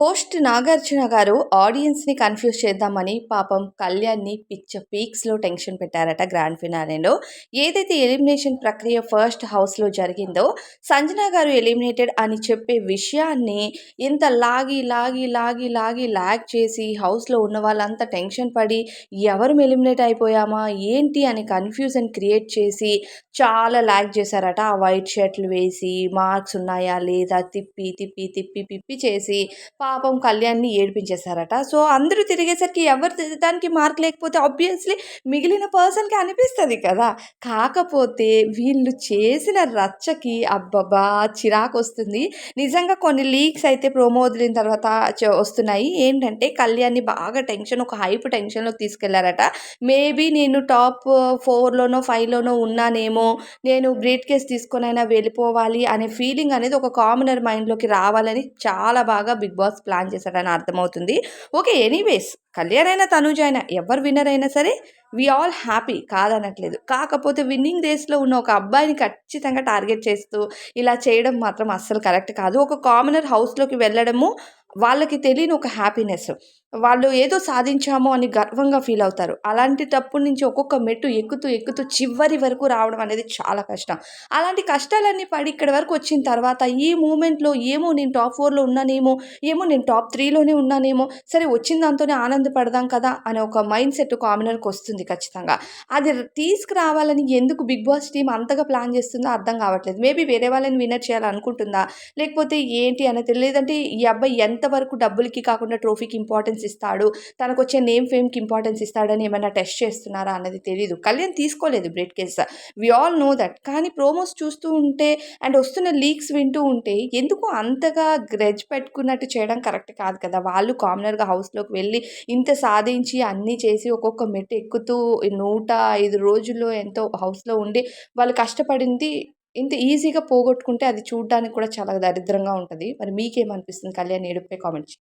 Host Nagarjuna గారు ఆడియన్స్ని confuse చేద్దామని పాపం కళ్యాణ్ని పిచ్చ పీక్స్లో టెన్షన్ పెట్టారట గ్రాండ్ ఫినాలేలో. ఏదైతే ఎలిమినేషన్ ప్రక్రియ ఫస్ట్ హౌస్లో జరిగిందో సంజన గారు ఎలిమినేటెడ్ అని చెప్పే విషయాన్ని ఇంత లాగి లాగి లాగి లాగి లాగ్ చేసి హౌస్లో ఉన్న వాళ్ళంతా టెన్షన్ పడి ఎవరు ఎలిమినేట్ అయిపోయామా ఏంటి అని కన్ఫ్యూజన్ క్రియేట్ చేసి చాలా లాగ్ చేశారట. ఆ వైట్ షర్ట్లు వేసి మార్క్స్ ఉన్నాయా లేదా తిప్పి తిప్పి తిప్పి పిప్పి చేసి పాపం కళ్యాణ్ని ఏడిపించేశారట. సో అందరూ తిరిగేసరికి ఎవరు దానికి మార్క్ లేకపోతే ఆబ్వియస్లీ మిగిలిన పర్సన్కి అనిపిస్తుంది కదా. కాకపోతే వీళ్ళు చేసిన రచ్చకి అబ్బబ్బా చిరాకు వస్తుంది. నిజంగా కొన్ని లీక్స్ అయితే ప్రోమో వదిలిన తర్వాత వస్తున్నాయి. ఏంటంటే కళ్యాణ్ని బాగా టెన్షన్ ఒక హైప్ టెన్షన్లో తీసుకెళ్ళారట. మేబీ నేను టాప్ ఫోర్లోనో ఫైవ్లోనో ఉన్నానేమో నేను బ్రీట్ కేస్ తీసుకొనైనా వెళ్ళిపోవాలి అనే ఫీలింగ్ అనేది ఒక కామనర్ మైండ్లోకి రావాలని చాలా బాగా బిగ్ బాస్ ప్లాన్ చేశాడని అర్థమవుతుంది. ఓకే ఎనీవేస్ కళ్యాణ్ అయినా తనూజ్ అయినా ఎవరు విన్నర్ అయినా సరే వి ఆల్ హ్యాపీ కాదనట్లేదు. కాకపోతే విన్నింగ్ రేస్లో ఉన్న ఒక అబ్బాయిని ఖచ్చితంగా టార్గెట్ చేస్తూ ఇలా చేయడం మాత్రం అస్సలు కరెక్ట్ కాదు. ఒక కామనర్ హౌస్లోకి వెళ్ళడము వాళ్ళకి తెలియని ఒక హ్యాపీనెస్ వాళ్ళు ఏదో సాధించాము అని గర్వంగా ఫీల్ అవుతారు. అలాంటి తప్పుడు నుంచి ఒక్కొక్క మెట్టు ఎక్కుతూ ఎక్కుతూ చివరి వరకు రావడం అనేది చాలా కష్టం. అలాంటి కష్టాలన్నీ పడి ఇక్కడి వరకు వచ్చిన తర్వాత ఈ మూమెంట్లో ఏమో నేను టాప్ ఫోర్లో ఉన్నానేమో ఏమో నేను టాప్ త్రీలోనే ఉన్నానేమో సరే వచ్చిన దాంతోనే ఆనందపడదాం కదా అనే ఒక మైండ్ సెట్ కామనర్కి వస్తుంది ఖచ్చితంగా. అది తీసుకురావాలని ఎందుకు బిగ్ బాస్ టీం అంతగా ప్లాన్ చేస్తుందో అర్థం కావట్లేదు. మేబీ వేరే వాళ్ళని విన్నర్ చేయాలనుకుంటుందా? లేకపోతే ఏంటి అనేది తెలియదంటే ఈ అబ్బాయి ఎంత ఎంతవరకు డబ్బులకి కాకుండా ట్రోఫీకి ఇంపార్టెన్స్ ఇస్తాడు? తనకు వచ్చే నేమ్ ఫేమ్కి ఇంపార్టెన్స్ ఇస్తాడని ఏమైనా టెస్ట్ చేస్తున్నారా అన్నది తెలియదు కళ్యాణ్ తీసుకోలేదు బ్రేట్ case. We all know that కానీ ప్రోమోస్ చూస్తూ ఉంటే అండ్ వస్తున్న లీక్స్ వింటూ ఉంటే ఎందుకు అంతగా గ్రెజ్ పెట్టుకున్నట్టు చేయడం కరెక్ట్ కాదు కదా? వాళ్ళు కామనర్గా హౌస్లోకి వెళ్ళి ఇంత సాధించి అన్నీ చేసి ఒక్కొక్క మెట్టు ఎక్కుతూ నూట ఐదు రోజుల్లో ఎంతో హౌస్లో ఉండి వాళ్ళు కష్టపడింది ఇంత ఈజీగా పోగొట్టుకుంటే అది చూడడానికి కూడా చాలా దరిద్రంగా ఉంటుంది. మరి మీకేమనిపిస్తుంది? కళ్యాణ్ ఏడుపై కామెంట్స్